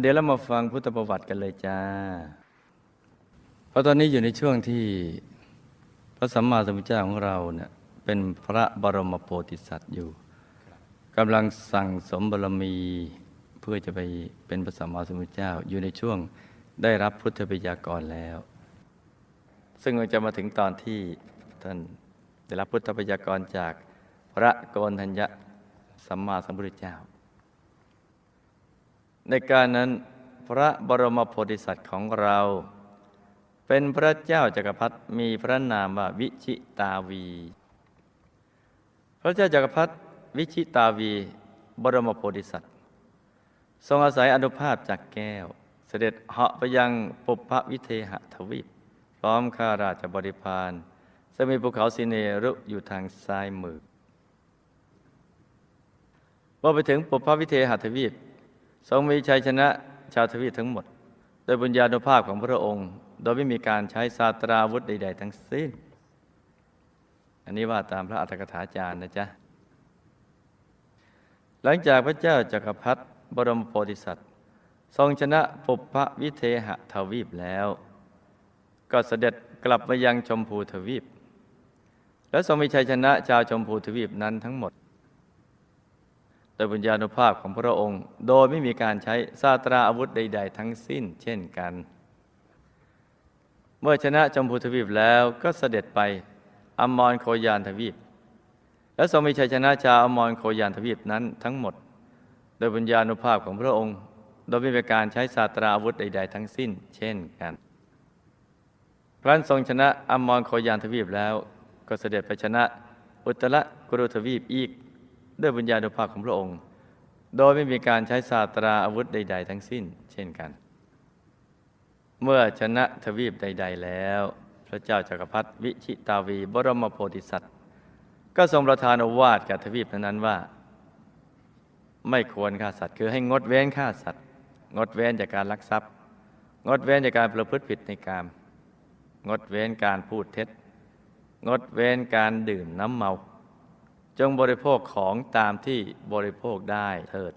เดี๋ยวเรามาฟังพุทธประวัติกันเลยจ้า เพราะตอนนี้อยู่ในช่วงที่พระสัมมาสัมพุทธเจ้าของเราเนี่ยเป็นพระบรมโพธิสัตว์อยู่กำลังสั่งสมบารมีเพื่อจะไปเป็นพระสัมมาสัมพุทธเจ้าอยู่ในช่วงได้รับพุทธปิยากรแล้ว ซึ่งเราจะมาถึงตอนที่ท่านได้รับพุทธปิยากรจากพระโกนทัญญะสัมมาสัมพุทธเจ้า ในการนั้นพระบรมโพธิสัตว์ของเรา เป็นพระเจ้าจักรพรรดิมีพระนามว่าวิชิตาวี พระเจ้าจักรพรรดิวิชิตาวี บรมโพธิสัตว์ทรงอาศัยอนุภาพจากแก้ว เสด็จเหาะไปยังปุพพวิเทหทวีป พร้อมข้าราชบริพารซึ่งมีภูเขาสิเนรุอยู่ทางซ้ายมือเมื่อไปถึงปุพพวิเทหทวีป ทรงมีชัยชนะชาวทวีปทั้งหมด โดยบุญญาณุภาพของพระองค์ โดยไม่มีการใช้ศาสตราวุธใด ๆ ทั้งสิ้น อันนี้ว่าตามพระอัตถกถาจารย์นะจ๊ะ หลังจากพระเจ้าจักรพรรดิบรมโพธิสัตว์ ทรงชนะปุพพวิเทหทวีปแล้ว ก็เสด็จกลับมายังชมพูทวีป และทรงมีชัยชนะชาวชมพูทวีปนั้นทั้งหมด ดยบุญญาณุภาพของพระองค์ โดยไม่มีการใช้ซาตราอาวุธใด ๆ ทั้งสิ้นเช่นกัน เมื่อชนะชมพูทวีปแล้วก็เสด็จไปอมรโคยานทวีป และทรงมีชัยชนะชาวอมรโคยานทวีปนั้นทั้งหมด โดยบุญญาณุภาพของพระองค์ โดยไม่มีการใช้ซาตราอาวุธใด ๆ ทั้งสิ้น เช่นกันครั้นทรงชนะอมรโคยานทวีปแล้วก็เสด็จไปชนะอุตรกุรุทวีปอีก ด้วยบุญญาณุภาพของพระองค์ โดยไม่มีการใช้ศาสตราอาวุธใด ๆ ทั้งสิ้น เช่นกัน เมื่อชนะทวีปใด ๆ แล้ว พระเจ้าจักรพรรดิวิชิตาวีบรมโพธิสัตว์ ก็ทรงประทานอวาทกับทวีปนั้นว่า ไม่ควรฆ่าสัตว์ คือให้งดเว้นฆ่าสัตว์ งดเว้นจากการลักทรัพย์ งดเว้นจากการประพฤติผิดในกามงดเว้นการพูดเท็จ งดเว้นการดื่มน้ำเมา จงบริโภคของตามที่บริโภคได้เถิด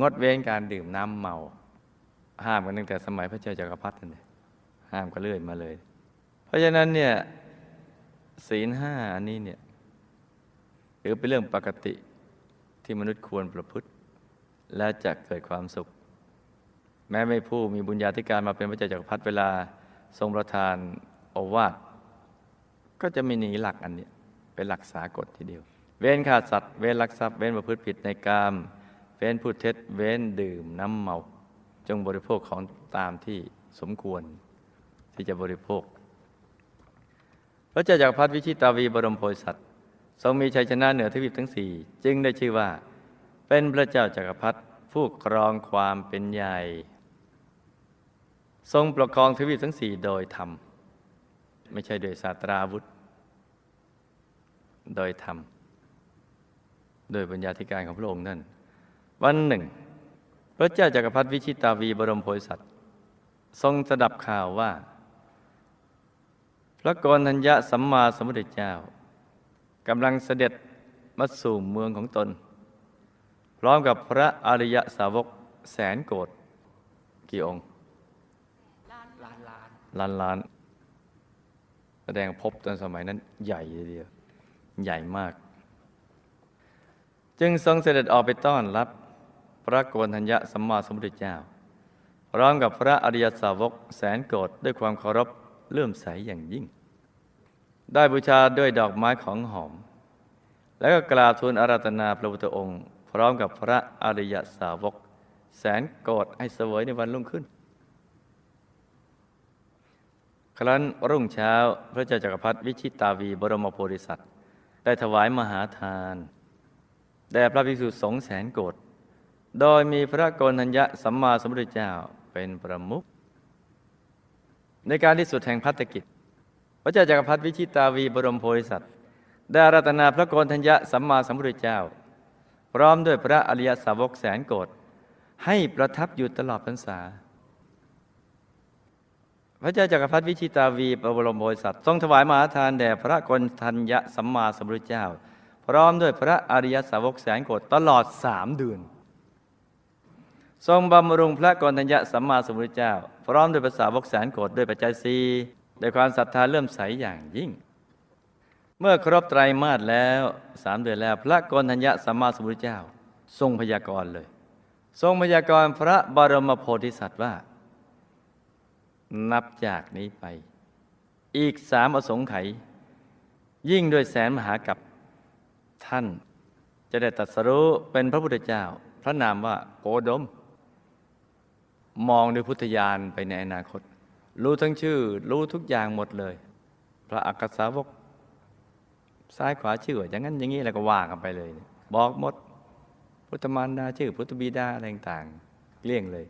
งดเว้นการดื่มน้ำเมา ห้ามกันตั้งแต่สมัยพระเจ้าจักรพรรดินั่นเลยห้ามก็เลื่อยมาเลย เพราะฉะนั้นเนี่ยศีลห้าอันนี้เนี่ยถือเป็นเรื่องปกติที่มนุษย์ควรประพฤติ และจะเกิดความสุข แม้ไม่ผู้มีบุญญาธิการมาเป็นพระเจ้าจักรพรรดิเวลาทรงประทานโอวาทก็จะไม่หนีหลักอันเนี้ย เป็นหลักสากลทีเดียว เว้นฆ่าสัตว์ เว้นลักทรัพย์ เว้นประพฤติผิดในกาม เว้นพูดเท็จ เว้นดื่มน้ำเมา จงบริโภคของตามที่สมควรที่จะบริโภค พระเจ้าจากรพรรดิวิชิตาวีบรมโพธิสัตว์ทรงมีชัยชนะเหนือทวีปทั้งสี่จึงได้ชื่อว่า เป็นพระเจ้าจักรพรรดิผู้ครองความเป็นใหญ่ ทรงปกครองทวีปทั้งสี่โดยธรรม ไม่ใช่โดยศาสตราวุธ โดยธรรม โดยปัญญาธิการของพระองค์นั่น วันหนึ่ง พระเจ้าจากักรพรรดิวิชิตาวีบรมโพธิสัตว์ ทรงสดับข่าวว่า พระกรทัญญะสัมมาสัมพุทธเจ้ากำลังเสด็จมาสู่เมืองของตน พร้อมกับพระอริยสาวกแสนโกรธกี่องค์ล้านล้านล้านล้านแสดงพบตอนสมัยนั้นใหญ่ทีเดียว ใหญ่มาก จึงทรงเสด็จออกไปต้อนรับพระโกนทัญญะสัมมาสัมพุทธเจ้าพร้อมกับพระอริยสาวกแสนโกรธด้วยความเคารพเลื่อมใสอย่างยิ่ง ได้บูชาด้วยดอกไม้ของหอม แล้วก็กราบทูลอาราธนาพระพุทธองค์ พร้อมกับพระอริยสาวก แสนโกรธให้เสวยในวันรุ่งขึ้น ครั้นรุ่งเช้าพระเจ้าจักรพรรดิวิชิตาวีบรมโพธิสัตว์ ได้ถวายมหาทานแด่พระภิกษุสงฆ์แสนโกรธโดยมีพระโกนัญญะสัมมาสัมพุทธเจ้าเป็นประมุขในการที่สุดแห่งพัฒกิจ พระเจ้าจักรพรรดิวิชิตาวีบรมโพธิสัตว์ได้อารัตนาพระโกนัญญะสัมมาสัมพุทธเจ้า พร้อมด้วยพระอริยสาวกแสนโกรธให้ประทับอยู่ตลอดพรรษา พระเจ้าจักรพรรดิวิชิตาวีบรมโพธิสัตว์ทรงถวายมหาทานแด่พระกนทัญญะสัมมาสัมพุทธเจ้า พร้อมด้วยพระอริยสาวกแสนโกรธตลอดสามเดือน ทรงบำรุงพระกรทัญญะสัมมาสัมพุทธเจ้า พร้อมด้วยภาษาวกแสนโกรธด้วยปัจจัยสีด้วยความศรัทธาเลื่อมใสอย่างยิ่ง เมื่อครบไตรมาสแล้วสามเดือนแล้ว พระกรทัญญะสัมมาสัมพุทธเจ้า ทรงพยากรณ์เลย ทรงพยากรณ์พระบรมโพธิสัตว์ว่า นับจากนี้ไป อีกสามอสงไขยยิ่งด้วยแสนมหากับท่าน จะได้ตรัสรู้เป็นพระพุทธเจ้า พระนามว่าโกดม มองด้วยพุทธญาณไปในอนาคต รู้ทั้งชื่อ รู้ทุกอย่างหมดเลย พระอักษาวกซ้ายขวาชื่ออย่างนั้นอย่างนี้แล้วก็ว่ากันไปเลย บอกหมด พุทธมารดาชื่อพุทธบิดาอะไรต่างเกลี้ยงเลย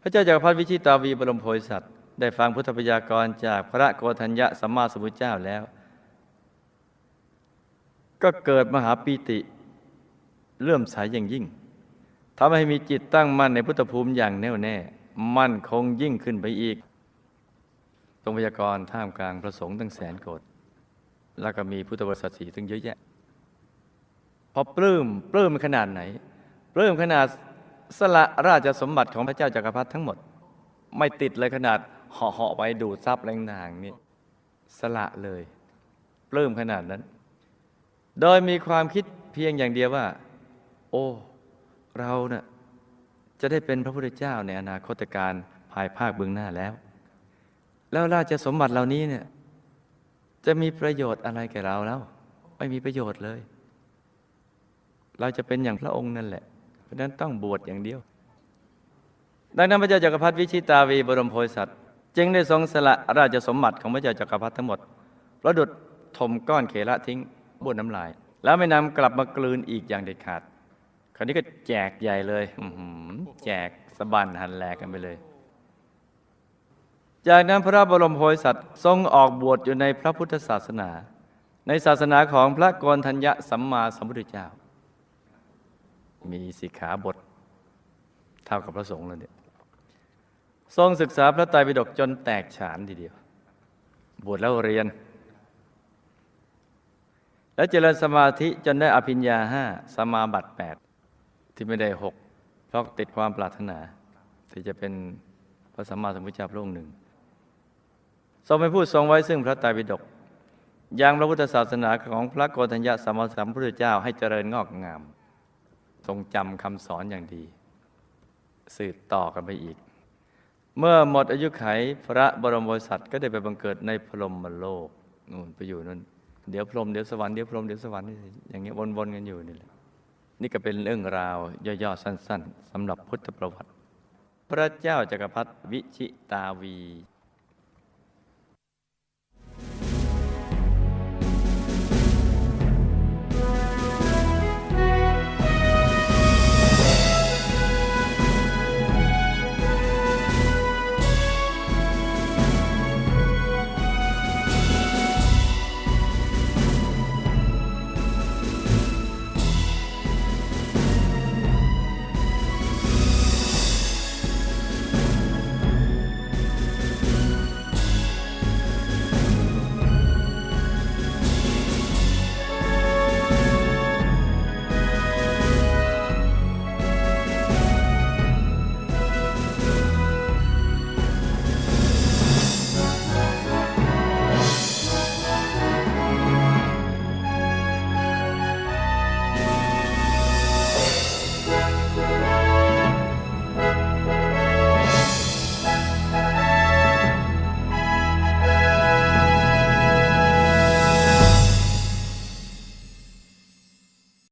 พระเจ้าจักรพรรดิวิชิตาวีบรมโพธิสัตว์ได้ฟังพุทธพยากรณ์จากพระโกฏัญญะสัมมาสัมพุทธเจ้าแล้ว ก็เกิดมหาปีติเลื่อมใสอย่างยิ่งทำให้มีจิตตั้งมั่นในพุทธภูมิอย่างแน่วแน่ มั่นคงยิ่งขึ้นไปอีกทรงพยากรณ์ท่ามกลางพระสงฆ์ตั้งแสนโกรธแล้วก็มีพุทธบริษัทสีตั้งเยอะแยะ พอปลื้มปลื้มขนาดไหน ปลื้มขนาด สละราชสมบัติของพระเจ้าจักรพรรดิทั้งหมด ไม่ติดเลยขนาดเหาะเหาะไปดูดทรัพย์แรงนางนี่สละเลยปลื้มขนาดนั้น โดยมีความคิดเพียงอย่างเดียวว่า โอ้เราเนะ่ะจะได้เป็นพระพุทธเจ้าในอนาคตการภายภาคเบื้องหน้าแล้ว แล้วราชสมบัติเหล่านี้เนี่ยจะมีประโยชน์อะไรแก่เราแล้ว ไม่มีประโยชน์เลย เราจะเป็นอย่างพระองค์นั่นแหละ ราะนั้นต้องบวชอย่างเดียว ดังนั้นพระเจ้าจักรพรรดิวิชิตาวีบรมโพธิสัตว์จึงได้ทรงสละราชสมบัติของพระเจ้าจักรพรรดิทั้งหมดประดุดถมก้อนเขละทิ้งบนน้ำลาย แล้วไม่นำกลับมากลืนอีกอย่างเด็ดขาด คราวนี้ก็แจกใหญ่เลยแจกสะบันหันแหลกกันไปเลย จากนั้นพระบรมโพธิสัตว์ทรงออกบวชอยู่ในพระพุทธศาสนา ในศาสนาของพระกนทัญญะสัมมาสัมพุทธเจ้า มีสิกขาบท เท่ากับพระสงฆ์แล้วเนี่ยทรงศึกษาพระไตรปิฎกจนแตกฉานทีเดียว บวชแล้วเรียน แล้วเจริญสมาธิจนได้อภิญญาห้าสมาบัติแปดที่ไม่ได้หกเพราะติดความปรารถนา ที่จะเป็นพระสัมมาสัมพุทธเจ้าพระองค์หนึ่ง ทรงเป็นผู้ทรงไว้ซึ่งพระไตรปิฎกยังพระพุทธศาสนาของพระโกฏัญญะสัมมาสัมพุทธเจ้าให้เจริญงอกงาม ทรงจำคำสอนอย่างดี สืบต่อกันไปอีก เมื่อหมดอายุไขพระบรมโพสัตว์ก็ได้ไปบังเกิดในพรหมโลกนู่นไปอยู่นั่นเดี๋ยวพรหมเดี๋ยวสวรรค์เดี๋ยวพรหมเดี๋ยวสวรรค์อย่างเงี้ยวนๆกันอยู่นี่แหละนี่ก็เป็นเรื่องราวย่อๆสั้น ๆสำหรับพุทธประวัติ พระเจ้าจักรพรรดิวิชิตาวี